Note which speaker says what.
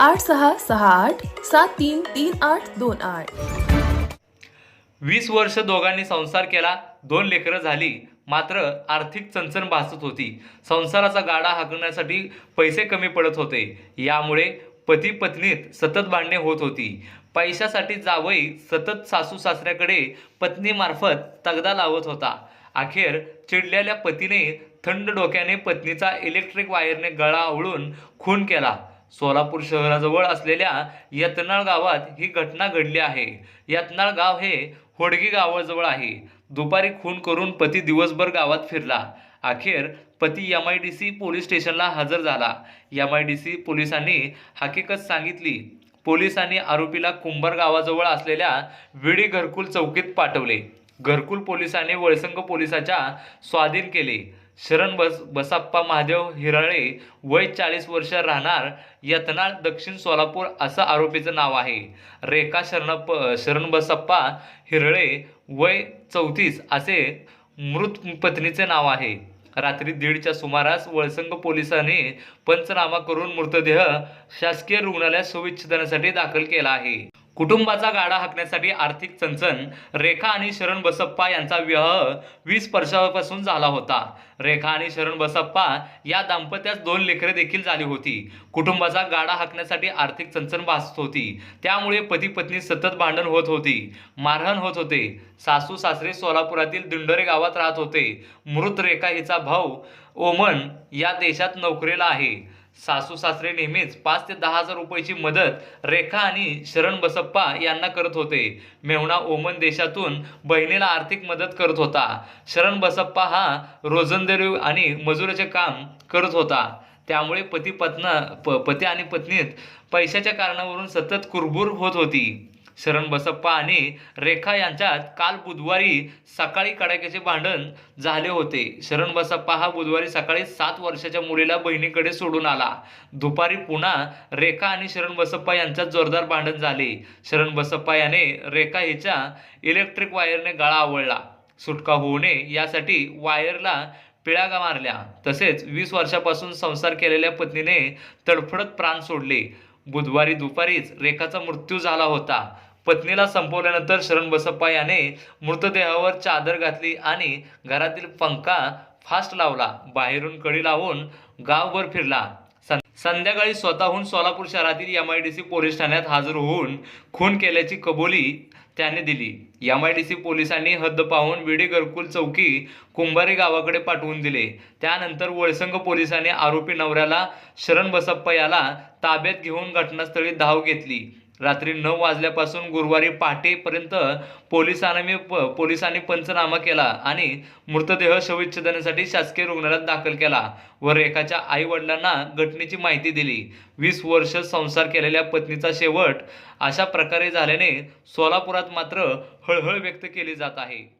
Speaker 1: आठ सहा सहा आठ सात तीन तीन आठ दोन आठ.
Speaker 2: वीस वर्ष दोघांनी संसार केला दोन लेकरं झाली मात्र आर्थिक चणचण भासत होती. संसाराचा गाडा हाकण्यासाठी पैसे कमी पडत होते. यामुळे पती पत्नीत सतत भांडणे होत होती. पैशासाठी जावई सतत सासू सासऱ्याकडे पत्नीमार्फत तगदा लावत होता. अखेर चिडलेल्या पतीने थंड डोक्याने पत्नीचा इलेक्ट्रिक वायरने गळा आवळून खून केला. सोलापूर शहराजवळ असलेल्या यतनाळ गावात ही घटना घडली आहे. यतनाळ गाव हे होडगी गावाजवळ आहे. दुपारी खून करून पती दिवसभर गावात फिरला. अखेर पती M I D C police स्टेशनला हजर झाला. एम आय डी सी पोलिसांनी हकीकत सांगितली. पोलिसांनी आरोपीला कुंभार गावाजवळ असलेल्या विडी घरकुल चौकीत पाठवले. घरकुल पोलिसांनी वळसंग पोलिसाच्या स्वाधीन केले. शरण बस बसाप्पा महादेव हिराळे वय चाळीस वर्ष राहणार यतनाळ दक्षिण सोलापूर असं आरोपीचं नाव आहे. रेखा शरणप शरण बसप्पा हिरळे वय चौतीस असे मृत पत्नीचे नाव आहे. रात्री दीडच्या सुमारास वळसंग पोलिसांनी पंचनामा करून मृतदेह शासकीय रुग्णालयात सुविच्छेदनासाठी दाखल केला आहे. कुटुंबाचा गाडा हाकण्यासाठी आर्थिक चणचण रेखा आणि शरण बसप्पा यांचा विवाह वीस वर्षापासून झाला होता. रेखा आणि शरण बसप्पा या दाम्पत्यास दोन लेकरे देखील झाली होती. कुटुंबाचा गाडा हाकण्यासाठी आर्थिक चणचण भासत होती. त्यामुळे पती पत्नी सतत भांडण होत होती. मारहाण होत होते. सासू सासरे सोलापुरातील दिंडोरे गावात राहत होते. मृत रेखा हिचा भाऊ ओमन या देशात नोकरीला आहे. सासू सासरे नेहमीच पाच ते दहा हजार रुपयाची मदत रेखा आणि शरण बसप्पा यांना करत होते. मेहुणा ओमन देशातून बहिणीला आर्थिक मदत करत होता. शरण बसप्पा हा रोजंदारी आणि मजुराचे काम करत होता. त्यामुळे पती पत्न प पती आणि पत्नीत पैशाच्या कारणावरून सतत कुरबुर होत होती. शरण बसप्पा आणि रेखा यांच्यात काल बुधवारी सकाळी कडाक्याचे भांडण झाले होते. शरण बसप्पा हा बुधवारी सकाळी सात वर्षाच्या मुलीला बहिणीकडे सोडून आला. दुपारी पुन्हा रेखा आणि शरण बसप्पा यांच्यात जोरदार भांडण झाले. शरण बसप्पा याने रेखा हिच्या इलेक्ट्रिक वायरने गळा आवळला. सुटका होऊ नये यासाठी वायरला पिळागा मारल्या. तसेच वीस वर्षापासून संसार केलेल्या पत्नीने तडफडत प्राण सोडले. बुधवारी दुपारीच रेखाचा मृत्यू झाला होता. पत्नीला संपवल्यानंतर शरण बसप्पा याने मृतदेहावर चादर घातली आणि घरातील पंखा फास्ट लावला. बाहेरून कडी लावून गावभर फिरला. सं- संध्याकाळी स्वतःहून सोलापूर शहरातील M I D C police ठाण्यात हजर होऊन खून केल्याची कबुली त्याने दिली. एम आय डी सी पोलिसांनी हद्द पाहून विडी गरकुल चौकी कुंभारी गावाकडे पाठवून दिले. त्यानंतर वळसंग पोलिसांनी आरोपी नवऱ्याला शरण बसप्पा याला ताब्यात घेऊन घटनास्थळी धाव घेतली. रात्री नऊ वाजल्यापासून गुरुवारी पहाटेपर्यंत पोलिसांनी पोलिसांनी पंचनामा केला आणि मृतदेह शवविच्छेदनासाठी शासकीय रुग्णालयात दाखल केला. व रेखाच्या आईवडिलांना घटनेची माहिती दिली. वीस वर्ष संसार केलेल्या पत्नीचा शेवट अशा प्रकारे झाल्याने सोलापुरात मात्र हळहळ व्यक्त केली जात आहे.